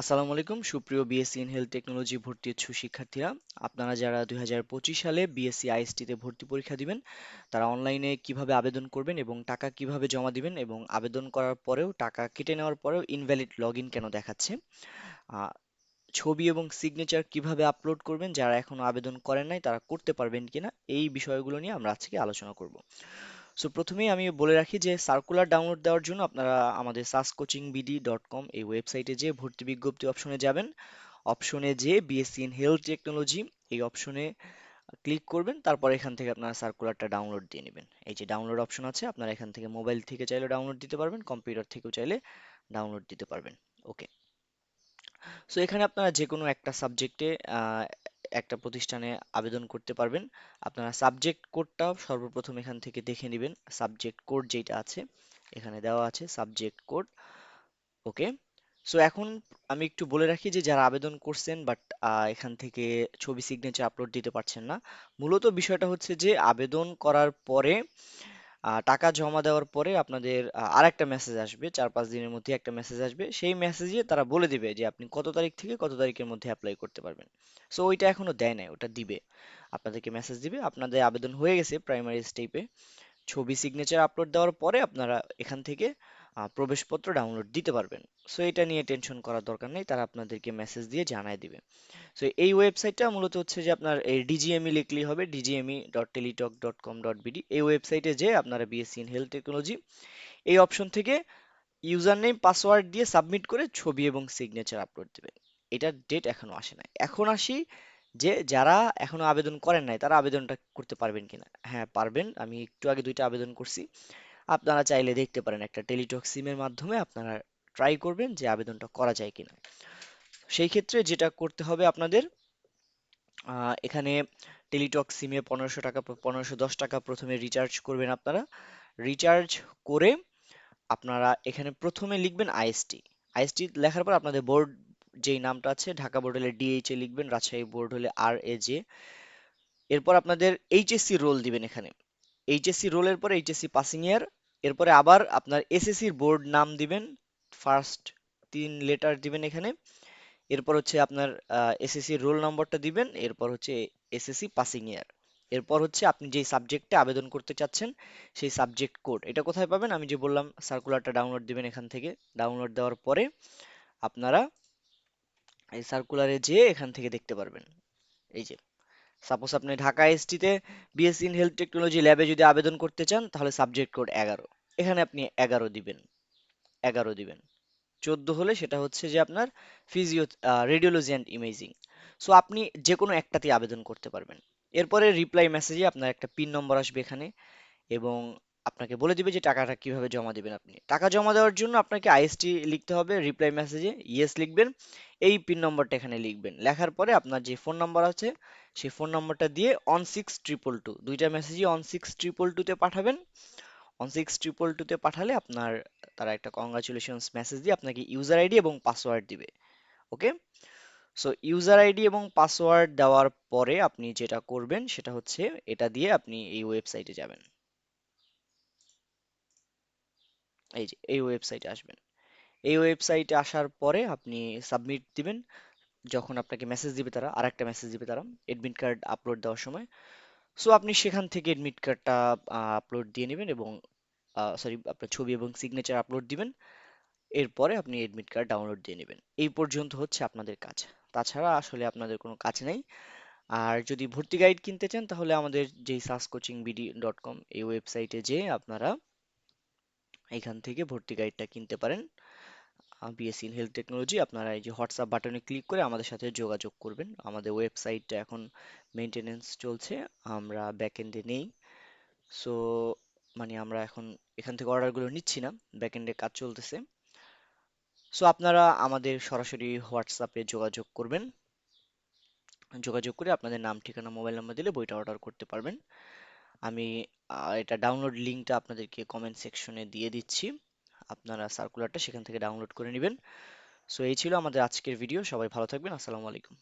আসসালামু আলাইকুম, সুপ্রিয় বিএসসি ইন হেলথ টেকনোলজি ভর্তি ইচ্ছুক শিক্ষার্থীরা। আপনারা যারা দুই হাজার পঁচিশ সালে বিএসসি আইএসটিতে ভর্তি পরীক্ষা দিবেন, তারা অনলাইনে কীভাবে আবেদন করবেন এবং টাকা কীভাবে জমা দিবেন এবং আবেদন করার পরেও, টাকা কেটে নেওয়ার পরেও ইনভ্যালিড লগ কেন দেখাচ্ছে? ছবি এবং সিগনেচার কীভাবে আপলোড করবেন, যারা এখনও আবেদন করেন নাই, তারা করতে পারবেন কিনা, এই বিষয়গুলো নিয়ে আমরা আজকে আলোচনা করব। সো প্রথমেই আমি বলে রাখি যে সার্কুলার ডাউনলোড দেওয়ার জন্য আপনারা আমাদের SAS coaching BD dot com এই ওয়েবসাইটে যেয়ে ভর্তি বিজ্ঞপ্তি অপশনে যাবেন। অপশনে যে বিএসসি ইন হেলথ টেকনোলজি এই অপশনে ক্লিক করবেন, তারপর এখান থেকে আপনারা সার্কুলারটা ডাউনলোড দিয়ে নেবেন। এই যে ডাউনলোড অপশন আছে, আপনারা এখান থেকে মোবাইল থেকে চাইলে ডাউনলোড দিতে পারবেন কম্পিউটার থেকেও চাইলে ডাউনলোড দিতে পারবেন। ওকে সো এখানে আপনারা যে কোনো একটা সাবজেক্টে একটা প্রতিষ্ঠানে আবেদন করতে পারবেন। আপনারা সাবজেক্ট কোডটা সর্বপ্রথম এখান থেকে দেখে নেবেন। সাবজেক্ট কোড যেটা আছে, এখানে দেওয়া আছে সাবজেক্ট কোড ওকে সো এখন আমি একটু বলে রাখি যে যারা আবেদন করছেন বাট এখান থেকে ছবি সিগনেচার আপলোড দিতে পারছেন না, মূলত বিষয়টা হচ্ছে যে আবেদন করার পরে টাকা জমা দেওয়ার পরে আপনাদের আর একটা মেসেজ আসবে চার পাঁচ দিনের মধ্যে একটা মেসেজ আসবে। সেই মেসেজে তারা বলে দিবে যে, আপনি কত তারিখ থেকে কত তারিখের মধ্যে অ্যাপ্লাই করতে পারবেন? সো ওইটা এখনও দেয় নাই, ওটা দিবে। আপনাদেরকে মেসেজ দিবে। আপনাদের আবেদন হয়ে গেছে প্রাইমারি স্টেপে ছবি সিগনেচার আপলোড দেওয়ার পরে আপনারা এখান থেকে প্রবেশপত্র ডাউনলোড দিতে পারবেন। সো এটা নিয়ে টেনশন করার দরকার নেই, তারা আপনাদেরকে মেসেজ দিয়ে জানায় দিবে। সো এই ওয়েবসাইটটা মূলত হচ্ছে যে আপনার এই ডিজিএমই লিখলেই হবে DGME dot Teletalk dot com dot BD এই ওয়েবসাইটে যে আপনারা বিএসসি ইন হেলথ টেকনোলজি এই অপশন থেকে ইউজার নেম পাসওয়ার্ড দিয়ে সাবমিট করে ছবি এবং সিগনেচার আপলোড দেবেন। এটার ডেট এখনও আসে নাই। এখন আসি যে যারা এখনও আবেদন করেন নাই, তারা আবেদনটা করতে পারবেন কিনা? হ্যাঁ পারবেন। আমি একটু আগে দুইটা আবেদন করছি। আপনারা চাইলে দেখতে পারেন একটা টেলিটক সিমের মাধ্যমে আপনারা ট্রাই করবেন যে আবেদনটা করা যায় কিনা। সেই ক্ষেত্রে যেটা করতে হবে আপনাদের এখানে টেলিটক সিমে পনেরোশো টাকা, পনেরোশো দশ টাকা প্রথমে রিচার্জ করবেন আপনারা। রিচার্জ করে আপনারা এখানে প্রথমে লিখবেন আইএসটি আইএসটি লেখার পর আপনাদের বোর্ড যেই নামটা আছে, ঢাকা বোর্ড হলে ডিএইচ এ লিখবেন, রাজশাহী বোর্ড হলে আর এ জে এরপর আপনাদের এইচএসসি রোল দিবেন এখানে। এইচএসসি রোলের পরে এইচএসসি পাসিং ইয়ার এরপরে আবার আপনার এসএসসির বোর্ড নাম দিবেন ফার্স্ট তিন লেটার দিবেন এখানে। এরপর হচ্ছে আপনার এসএসসি রোল নম্বরটা দিবেন, এরপর হচ্ছে এসএসসি পাসিং ইয়ার এরপর হচ্ছে আপনি যেই সাবজেক্টে আবেদন করতে চাচ্ছেন, সেই সাবজেক্ট কোড এটা কোথায় পাবেন? আমি যে বললাম সার্কুলারটা ডাউনলোড দিবেন এখান থেকে। ডাউনলোড দেওয়ার পরে আপনারা এই সার্কুলারে যেয়ে এখান থেকে দেখতে পারবেন। এই যে। সাপোজ আপনি ঢাকা এসটিতে বিএসসি ইন হেলথ টেকনোলজি ল্যাবে যদি আবেদন করতে চান, তাহলে সাবজেক্ট কোড এগারো। এখানে আপনি এগারো দিবেন। এগারো দিবেন। চোদ্দ হলে সেটা হচ্ছে যে আপনার physio radiology and imaging so আপনি যে কোনো একটাতে আবেদন করতে পারবেন। এরপরে রিপ্লাই মেসেজে আপনার একটা পিন নম্বর আসবে এখানে এবং আপনাকে বলে দিবে যে টাকাটা কীভাবে জমা দিবেন আপনি। টাকা জমা দেওয়ার জন্য আপনাকে আইএসটি লিখতে হবে রিপ্লাই মেসেজে ইয়েস লিখবেন, এই পিন নম্বরটা এখানে লিখবেন। লেখার পরে আপনার যে ফোন নাম্বার আছে, সেই ফোন নাম্বারটা দিয়ে অন সিক্স ট্রিপল টু দুইটা মেসেজই অন সিক্স ট্রিপল টুতে পাঠাবেন। অন সিক্স ট্রিপল টুতে পাঠালে আপনার, তারা একটা কংগ্রাচুলেশনস মেসেজ দিয়ে আপনাকে ইউজার আইডি এবং পাসওয়ার্ড দিবে। ওকে? সো ইউজার আইডি এবং পাসওয়ার্ড দেওয়ার পরে আপনি যেটা করবেন সেটা হচ্ছে, এটা দিয়ে আপনি এই ওয়েবসাইটে যাবেন। এই যে, এই ওয়েবসাইটে আসবেন। এই ওয়েবসাইটে আসার পরে আপনি সাবমিট দিবেন। যখন আপনাকে মেসেজ দিবে তারা আর একটা মেসেজ দিবে তারা এডমিট কার্ড আপলোড দেওয়ার সময়। সো আপনি সেখান থেকে এডমিট কার্ডটা আপলোড দিয়ে নেবেন এবং সরি আপনার ছবি এবং সিগনেচার আপলোড দিবেন। এরপরে আপনি এডমিট কার্ড ডাউনলোড দিয়ে নেবেন। এই পর্যন্ত হচ্ছে আপনাদের কাজ। তাছাড়া আসলে আপনাদের কোনো কাজ নেই। আর যদি ভর্তি গাইড কিনতে চান, তাহলে আমাদের যেই SAS coaching BD dot com এই ওয়েবসাইটে যেয়ে আপনারা এখান থেকে ভর্তি গাইডটা কিনতে পারেন। বিএসসি ইন হেলথ টেকনোলজি আপনারা এই যে হোয়াটসঅ্যাপ বাটনে ক্লিক করে আমাদের সাথে যোগাযোগ করবেন। আমাদের ওয়েবসাইটটা এখন মেনটেনেন্স চলছে, আমরা ব্যাকএন্ডে নেই। সো মানে আমরা এখন এখান থেকে অর্ডারগুলো নিচ্ছি না ব্যাকএন্ডে কাজ চলতেছে। সো আপনারা আমাদের সরাসরি হোয়াটসঅ্যাপে যোগাযোগ করবেন। যোগাযোগ করে আপনাদের নাম, ঠিকানা মোবাইল নাম্বার দিলে বইটা অর্ডার করতে পারবেন। আমি এটা ডাউনলোড লিঙ্কটা আপনাদেরকে কমেন্ট সেকশনে দিয়ে দিচ্ছি। আপনারা সার্কুলারটা সেখান থেকে ডাউনলোড করে নেবেন। সো এই ছিল আমাদের আজকের ভিডিও সবাই ভালো থাকবেন। আসসালামু আলাইকুম।